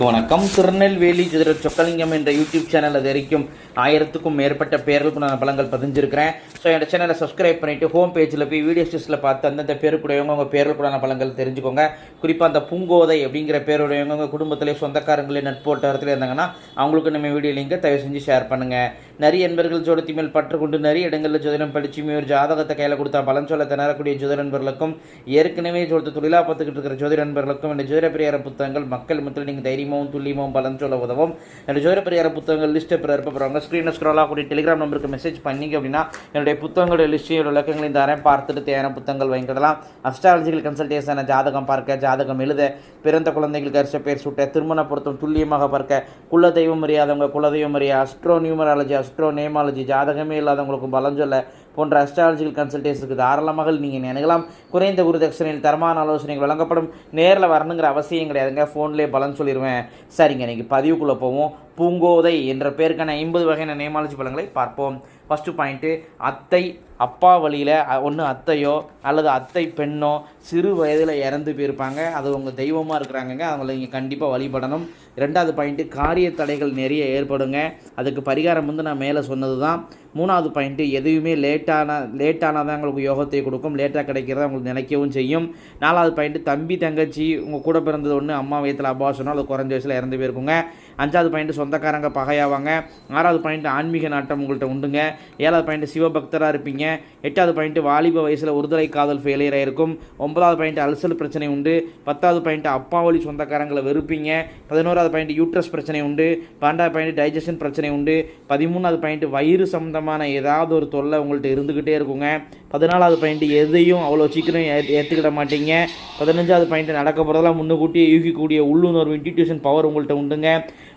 வணக்கம். திருநெல்வேலி சிதற சொக்கலிங்கம் என்ற யூடியூப் சேனல் அது வரைக்கும் ஆயிரத்துக்கும் மேற்பட்ட பேர்களுக்கு நான் பலங்கள் பதிஞ்சிருக்கிறேன். ஸோ என்னோட சேனலை சப்ஸ்கிரைப் பண்ணிட்டு ஹோம் பேஜில் போய் வீடியோ ஸ்டிஸில் பார்த்து அந்தந்த பேருக்குடையவங்க உங்கள் பேர்களுக்குடான பலங்கள் தெரிஞ்சுக்கோங்க. குறிப்பாக அந்த பூங்கோதை அப்படிங்கிற பேருடையவங்க உங்கள் குடும்பத்திலே சொந்தக்காரங்களே நட்போட்டத்தில் இருந்தாங்கன்னா அவங்களுக்கு நம்ம வீடியோ லிங்கை தயவு செஞ்சு ஷேர் பண்ணுங்கள் நரி என்பர்கள் ஜோடத்தி மேல் பற்று கொண்டு நரி இடங்களில் ஜோதிடம் படிச்சு ஒரு ஜாதகத்தை கையில் கொடுத்தா பலன் சொல்ல திணறக்கூடிய ஜோதிட நண்பர்களுக்கும் ஏற்கனவே ஜோதிட தொழிலாக பார்த்துக்கிட்டு இருக்கிற ஜோதிட நண்பர்களுக்கும் இந்த ஜோதிட பிரியார புத்தகங்கள் மக்கள் மத்தியில் நீங்கள் தைரியமாகவும் துல்லியமாகவும் பலன் சொல்ல உதவும். இந்த ஜோதிட பிரியார புத்தகங்கள் லிஸ்ட்டை பிறர் இருப்பவங்க ஸ்க்ரீனில் ஸ்க்ரோல் ஆகக்கூடிய டெலிகிராம் நம்பருக்கு மெசேஜ் பண்ணிங்க அப்படின்னா என்னுடைய புத்தகங்களுடைய லிஸ்ட்டையோட விளக்கங்களையும் தரேன் பார்த்துட்டு தேவையான புத்தகங்கள் வாங்கிக்கலாம் அஸ்ட்ராலஜிக்கல் கன்சல்டேஷன் ஜாதகம் பார்க்க ஜாதகம் எழுத பிறந்த குழந்தைகளுக்கு அரிச பேர் சூட்ட திருமண பொருத்தம் துல்லியமாக பார்க்க குல தெய்வம் அறியாதவங்க குல தெய்வம் அறிய அஸ்ட்ரோ நியூமராலஜி அஸ்ட்ரோ நேமாலஜி ஜாதகமே இல்லாதவங்களுக்கும் பலம் சொல்ல போன்ற அஸ்ட்ராலஜிக்கல் கன்சல்டேஷனுக்கு தாராளமாக நீங்கள் நினைக்கலாம் குறைந்த குருதட்சணையில் தரமான ஆலோசனைகள் வழங்கப்படும். நேரில் வரணுங்கிற அவசியம் கிடையாதுங்க ஃபோன்லேயே பலன் சொல்லிடுவேன் சரிங்க இன்றைக்கி பதிவுக்குள்ளே போவோம். பூங்கோதை என்ற பேருக்கான ஐம்பது வகையான நேமாலஜி பலன்களை பார்ப்போம். ஃபஸ்ட்டு பாயிண்ட்டு அத்தை அப்பா வழியில் ஒன்று அத்தையோ அல்லது அத்தை பெண்ணோ சிறு வயதில் இறந்து போயிருப்பாங்க. அது உங்கள் தெய்வமாக இருக்கிறாங்கங்க. அவங்களை நீங்கள் கண்டிப்பாக வழிபடணும். ரெண்டாவது பாயிண்ட்டு காரிய தடைகள் நிறைய ஏற்படுங்க. அதுக்கு பரிகாரம் வந்து நான் மேலே சொன்னது தான் மூணாவது பாயிண்ட்டு எதுவுமே லேட்டான லேட்டானால் தான் உங்களுக்கு யோகத்தை கொடுக்கும். லேட்டாக கிடைக்கிறத உங்களுக்கு நினைக்கவும் செய்யும். நாலாவது பாயிண்ட்டு தம்பி தங்கச்சி உங்கள் கூட பிறந்தது ஒன்று அம்மா வயத்தில் அப்பா சொன்னால் அது குறைஞ்ச வயசில் இறந்து போயிருக்குங்க. அஞ்சாவது பாயிண்ட்டு சொந்தக்காரங்க பகையாவாங்க. ஆறாவது பாயிண்ட் ஆன்மீக நாட்டம் உங்கள்கிட்ட உண்டுங்க. ஏழாவது பாயிண்ட் சிவபக்தராக இருப்பீங்க. எட்டாவது பாயிண்ட் வாலிப வயசில் ஒருதலை காதல் ஃபெயிலியர் ஆயிருக்கும் ஒன்பதாவது பாயிண்ட் அல்சல் பிரச்சனை உண்டு. பத்தாவது பாயிண்ட் அப்பா வழி சொந்தக்காரங்களை வெறுப்பீங்க. பதினோராவது பாயிண்ட் யூட்ரஸ் பிரச்சனை உண்டு. பன்னெண்டாவது பாயிண்ட் டைஜஷன் பிரச்சனை உண்டு. பதிமூணாவது பாயிண்ட் வயிறு சம்மந்தமான ஏதாவது ஒரு தொல்லை உங்கள்கிட்ட இருந்துக்கிட்டே இருக்குங்க. பதினாலாவது பாயிண்ட் எதையும் அவ்வளோ சீக்கிரம் ஏற்றுக்கிட மாட்டீங்க. பதினஞ்சாவது பாயிண்ட் நடக்க போகிறதெல்லாம் முன்னுக்கூட்டியே யூகிக்கக்கூடிய உள்ளுணர்வு இன்டிடியூஷன் பவர் உங்கள்கிட்ட உண்டுங்க.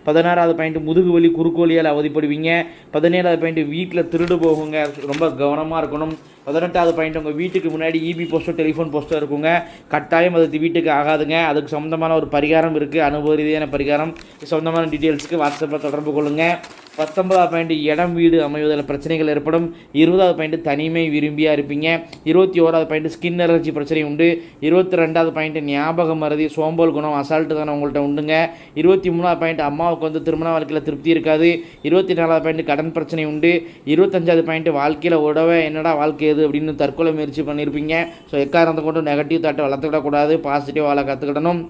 பதினாறாவது பாயிண்ட் முதுகு வலி குறுக்கு வலியால் அவதிப்படுவீங்க. பதினேழாவது பாயிண்ட் வீட்டில் திருடு போகுங்க. ரொம்ப கவனமாக இருக்கணும். பதினெட்டாவது பாயிண்ட் உங்கள் வீட்டுக்கு முன்னாடி இபி போஸ்ட்டோ டெலிஃபோன் போஸ்ட்டோ இருக்குங்க. கட்டாயம் அது வீட்டுக்கு ஆகாதுங்க. அதுக்கு சொந்தமான ஒரு பரிகாரம் இருக்குது அனுபவ ரீதியான பரிகாரம். சொந்தமான டீட்டெயில்ஸுக்கு வாட்ஸ்அப்பில் தொடர்பு கொள்ளுங்கள் பத்தொன்பதாவது பாயிண்ட் இடம் வீடு அமைவதில் பிரச்சனைகள் ஏற்படும். இருபதாவது பாயிண்ட் தனிமை விரும்பியாக இருப்பீங்க. இருபத்தி ஓராவது பாயிண்ட் ஸ்கின் அலர்ஜி பிரச்சனை உண்டு. இருபத்தி ரெண்டாவது பாயிண்ட் ஞாபகம் மறதி சோம்பல் குணம் அசால்ட்டு தானே உங்கள்கிட்ட உண்டுங்க. இருபத்தி மூணாவது பாயிண்ட் அம்மாவுக்கு வந்து திருமண வாழ்க்கையில் திருப்தி இருக்காது. இருபத்தி நாலாவது பாயிண்ட் கடன் பிரச்சனை உண்டு. இருபத்தஞ்சாவது பாயிண்ட் வாழ்க்கையில் உடவை என்னடா வாழ்க்கை எது அப்படின்னு தற்கொலை முயற்சி பண்ணியிருப்பீங்க ஸோ எக்காரணத்தை கொண்டு நெகட்டிவ் தாட்டை வளர்த்துக்கிடக்கூடாது. பாசிட்டிவ் வாழ கற்றுக்கிடணும்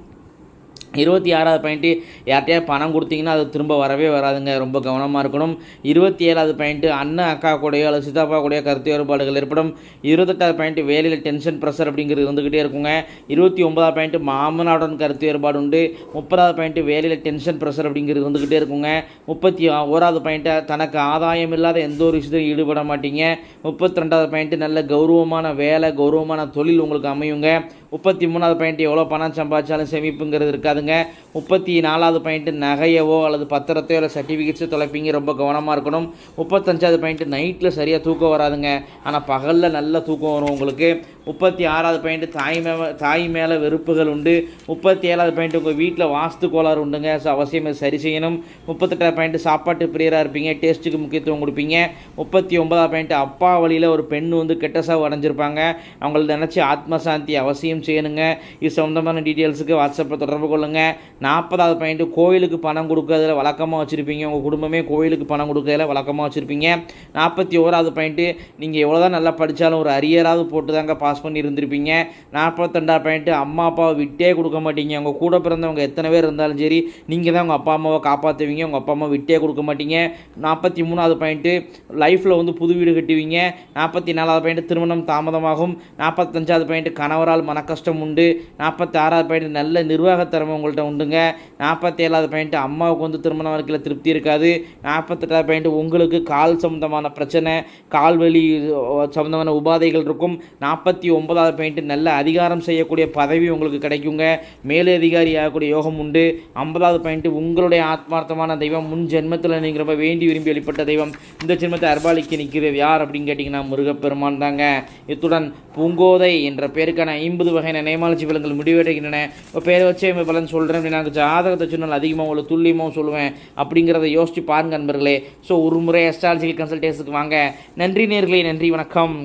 இருபத்தி ஆறாவது பாயிண்ட்டு யார்கிட்டயா பணம் கொடுத்தீங்கன்னா அது திரும்ப வரவே வராதுங்க. ரொம்ப கவனமாக இருக்கணும். இருபத்தி ஏழாவது பாயிண்ட்டு அண்ணன் அக்கா கூடயோ அல்லது சித்தாப்பா கூடயோ கருத்து வேறுபாடுகள் ஏற்படும். இருபத்தெட்டாவது பாயிண்ட்டு வேலையில் டென்ஷன் ப்ரெஷர் அப்படிங்கிறது இருந்துக்கிட்டே இருக்குங்க. இருபத்தி ஒன்பதாவது பாயிண்ட்டு மாமனாருடன் கருத்து வேறுபாடு உண்டு. முப்பதாவது பாயிண்ட்டு வேலையில் டென்ஷன் ப்ரெஷர் அப்படிங்கிறது இருந்துக்கிட்டே இருக்குங்க. முப்பத்தி ஓராவது பாயிண்ட்டை தனக்கு ஆதாயம் இல்லாத எந்த ஒரு விஷயத்தையும் ஈடுபட மாட்டீங்க. முப்பத்தி ரெண்டாவது பாயிண்ட்டு நல்ல கௌரவமான வேலை கௌரவமான தொழில் உங்களுக்கு அமையுங்க. முப்பத்தி மூணாவது பாயிண்ட் எவ்வளோ பணம் சம்பாதிச்சாலும் சேமிப்புங்கிறது இருக்காதுங்க. முப்பத்தி நாலாவது பாயிண்ட் நகையவோ அல்லது பத்திரத்தையோ இல்லை சர்டிஃபிகேட்ஸோ தொலைப்பீங்க ரொம்ப கவனமாக இருக்கணும். முப்பத்தஞ்சாவது பாயிண்ட் நைட்டில் சரியாக தூக்கம் வராதுங்க. ஆனால் பகலில் நல்ல தூக்கம் வரும் உங்களுக்கு. முப்பத்தி ஆறாவது பாயிண்ட் தாய் மே தாய் மேலே வெறுப்புகள் உண்டு. முப்பத்தி ஏழாவது பாயிண்ட் உங்கள் வீட்டில் வாஸ்து கோளாறு உண்டுங்க. ஸோ அவசியம் சரி செய்யணும். முப்பத்தெட்டாவது பாயிண்ட் சாப்பாட்டு பிரியராக இருப்பீங்க. டேஸ்ட்டுக்கு முக்கியத்துவம் கொடுப்பீங்க. முப்பத்தி ஒன்பதாவது பாயிண்ட் அப்பா வழியில் ஒரு பெண் வந்து கெட்ட சாவு அடைஞ்சிருப்பாங்க. அவங்கள நினச்சி ஆத்மசாந்தி அவசியம் செய்யணுங்க. இது சம்மந்தமான டீட்டெயில்ஸுக்கு வாட்ஸ்அப்பில் தொடர்பு கொள்ளுங்கள் நாற்பதாவது பாயிண்ட்டு கோயிலுக்கு பணம் கொடுக்கறதுல வழக்கமாக வச்சுருப்பீங்க. உங்கள் குடும்பமே கோயிலுக்கு பணம் கொடுக்கறதுல வழக்கமாக வச்சுருப்பீங்க. நாற்பத்தி ஓராவது பாயிண்ட்டு நீங்கள் எவ்வளோ தான் நல்லா படித்தாலும் ஒரு அரியராவது போட்டு தாங்க பாஸ் பண்ணி இருந்திருப்பீங்க. நாற்பத்தெண்டாவது பாயிண்ட்டு அம்மா அப்பாவை விட்டே கொடுக்க மாட்டீங்க. உங்கள் கூட பிறந்தவங்க எத்தனை பேர் இருந்தாலும் சரி நீங்கள் தான் உங்கள் அப்பா அம்மாவை காப்பாற்றுவீங்க உங்கள் அப்பா அம்மா விட்டே கொடுக்க மாட்டீங்க. நாற்பத்தி மூணாவது பாயிண்ட்டு லைஃப்பில் வந்து புது வீடு கட்டுவீங்க. நாற்பத்தி நாலாவது பாயிண்ட்டு திருமணம் தாமதமாகும். நாற்பத்தஞ்சாவது பாயிண்ட்டு கணவரால் மன கஷ்டம் உண்டு. நாற்பத்தி ஆறாவது பாயிண்ட் நல்ல நிர்வாகத்திறமை உங்கள்கிட்ட உண்டுங்க. நாற்பத்தி ஏழாவது பாயிண்ட் அம்மாவுக்கு வந்து திருமண வாழ்க்கையில் திருப்தி இருக்காது. நாற்பத்தெட்டாவது பாயிண்ட் உங்களுக்கு கால் சம்மந்தமான பிரச்சனை கால்வழி சம்மந்தமான உபாதைகள் இருக்கும். நாற்பத்தி ஒன்பதாவது பாயிண்ட் நல்ல அதிகாரம் செய்யக்கூடிய பதவி உங்களுக்கு கிடைக்குங்க. மேலதிகாரி ஆகக்கூடிய யோகம் உண்டு. ஐம்பதாவது பாயிண்ட் உங்களுடைய ஆத்மார்த்தமான தெய்வம். முன் ஜென்மத்தில் நீங்கள் ரொம்ப வேண்டி விரும்பி வெளிப்பட்ட தெய்வம். இந்த ஜென்மத்தை அர்பாலிக்க நிற்கிறது யார் அப்படின்னு கேட்டிங்கன்னா முருகப்பெருமான் தாங்க. இத்துடன் பூங்கோதை என்ற பேருக்கான ஐம்பது வகையான நேமாலஜி பலன்கள் முடிவடைகின்றன இப்போ பேரை வச்சே பலன் சொல்கிறேன் அப்படின்னு எனக்கு ஜாதகத்தை சொன்னால் அதிகமாக உங்களுக்கு துல்லியமாக சொல்லுவேன். அப்படிங்கிறத யோசிச்சு பாருங்க நண்பர்களே. ஸோ ஒரு முறை அஸ்ட்ராலஜிக்கல் கன்சல்டேஷனுக்கு வாங்க. நன்றி நேர்களே நன்றி வணக்கம்.